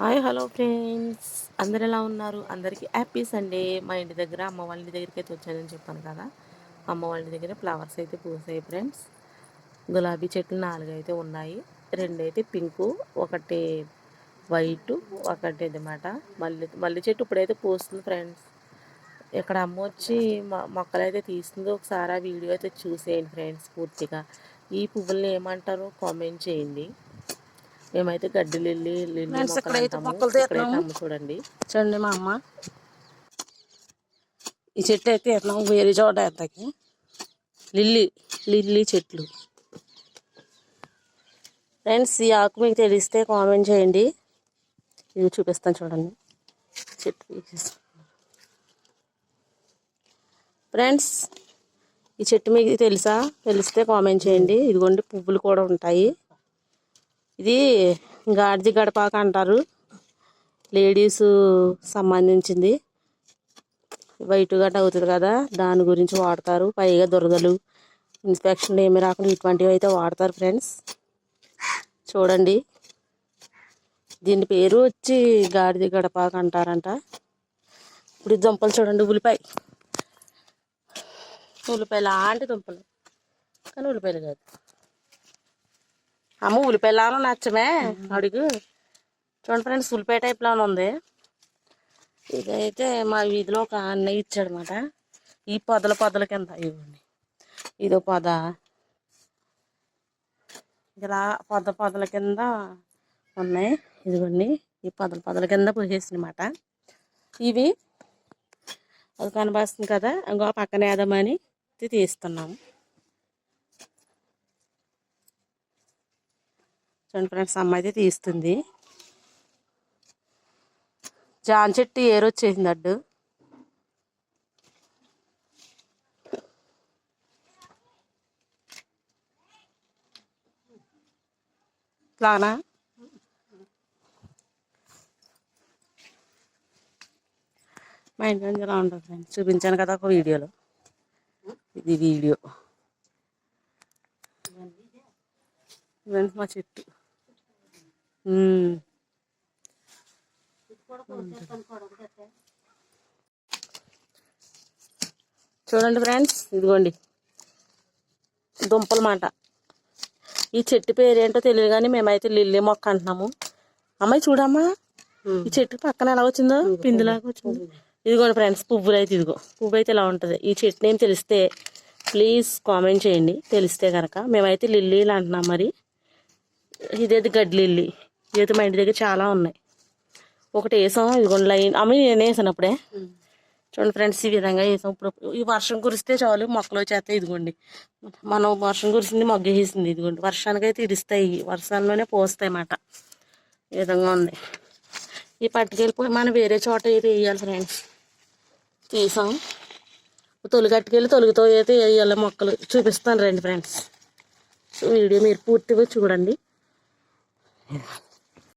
Hi hello friends. అందరు ఎలా ఉన్నారు? అందరికీ హ్యాపీ సండే. మా ఇంటి దగ్గర అమ్మ వాళ్ళ ఇంటి దగ్గరికి అయితే వచ్చానని చెప్పాను కదా. అమ్మ వాళ్ళ ఇంటి దగ్గర ఫ్లవర్స్ అయితే పూసాయి ఫ్రెండ్స్. గులాబీ చెట్లు నాలుగు అయితే ఉన్నాయి. రెండు అయితే పింకు ఒకటి వైట్ ఒకటి అన్నమాట మల్లి మల్లి చెట్టు ఇప్పుడైతే పూస్తుంది ఫ్రెండ్స్. ఇక్కడ అమ్మ వచ్చి మొక్కలు అయితే తీస్తుంది ఒకసారి ఆ వీడియో అయితే చూసేయండి ఫ్రెండ్స్ పూర్తిగా. ఈ పువ్వుల్ని ఏమంటారో కామెంట్ చేయండి. మేమైతే గడ్డి లిల్లీ మొక్కలు చూడండి. చూడండి మా అమ్మ. ఈ చెట్టు అయితే ఎట్లా వేరే చోట ఎత్తకి. లిల్లీ లిల్లీ చెట్లు. ఫ్రెండ్స్ ఈ ఆకు మీకు తెలిస్తే కామెంట్ చేయండి. ఇది చూపిస్తాను చూడండి. చెట్టు. ఫ్రెండ్స్ ఈ చెట్టు మీకు తెలుసా? తెలిస్తే కామెంట్ చేయండి. ఇదిగోండి పువ్వులు కూడా ఉంటాయి. ఇది గాడిది గడపాక అంటారు. లేడీస్ సంబంధించింది. వైట్ గట్ట అవుతుంది కదా దాని గురించి వాడతారు. పైగా దురదలు ఇన్స్పెక్షన్లు ఏమి రాకుండా ఇటువంటివి అయితే వాడతారు ఫ్రెండ్స్. చూడండి. దీని పేరు వచ్చి గాడిది గడపాక అంటారంట. ఇప్పుడు దుంపలు చూడండి ఉల్లిపాయ. ఉల్లిపాయ లాంటి దుంపలు. కానీ ఉల్లిపాయలు కాదు. అమ్మ ఉల్లిపాయలాను నచ్చమే అడుగు. చూడండి ఫ్రెండ్స్ ఉల్లిపాయ టైప్లోనే ఉంది. ఇదైతే మా వీధిలో ఒక అన్నయ్య ఇచ్చాడనమాట ఈ పొదల పొదల కింద ఇవ్వండి. ఇదో పొద. ఇలా పొద పొదల కింద ఉన్నాయి. ఇదిగోండి ఈ పొదల పొదల కింద పోసేసినమాట. ఇవి అది కనబడుతుంది కదా ఇంకో పక్కన ఏదమని తీస్తున్నాము. చూడండి ఫ్రెండ్స్ అమ్మ అయితే తీస్తుంది. జాన్ చెట్టు ఏరు వచ్చేసింది అడ్డు. ఇట్లానా మా ఇంటి ఎలా ఉంటుంది ఫ్రెండ్స్? చూపించాను కదా ఒక వీడియోలో. ఇది వీడియో. ఫ్రెండ్స్ మా చెట్టు. చూడండి ఫ్రెండ్స్ ఇదిగోండి. దుంపల మాట. ఈ చెట్టు పేరు ఏంటో తెలియదు కానీ మేమైతే లిల్లీ మొక్క అంటున్నాము. అమ్మాయి చూడమ్మా ఈ చెట్టు పక్కన ఎలా వచ్చిందో? పిందిలాగా వచ్చింది. ఇదిగోండి ఫ్రెండ్స్ పువ్వులు అయితే ఇదిగో. పువ్వు అయితే ఇలా ఉంటుంది? ఈ చెట్టు నేమ్ తెలిస్తే ప్లీజ్ కామెంట్ చేయండి. తెలిస్తే కనుక మేమైతే లిల్లీలు అంటున్నాం మరి. ఇదేది గడ్డి లిల్లీ. ఇదైతే మా ఇంటి దగ్గర చాలా ఉన్నాయి. ఒకటి వేసాం ఇదిగోండి లైన్. అమ్మ నేను వేసాను అప్పుడే. చూడండి ఫ్రెండ్స్ ఈ విధంగా వేసాం. ఇప్పుడు ఈ వర్షం కురిస్తే చాలు మొక్కలు వచ్చేస్తాయి ఇదిగోండి. మనం వర్షం కురిసింది మొగ్గ వేసింది ఇదిగోండి. వర్షానికి అయితే ఇరుస్తాయి వర్షాల్లోనే పోస్తాయి అన్నమాట. ఈ విధంగా ఉంది. ఈ పట్టుకెళ్ళిపోయి మనం వేరే చోట అయితే వేయాలి ఫ్రెండ్స్. తీసాం. తొలి కట్టుకెళ్ళి తొలుగుతో అయితే వేయాలి మొక్కలు. చూపిస్తాను రండి ఫ్రెండ్స్. వీడియో మీరు పూర్తిగా చూడండి.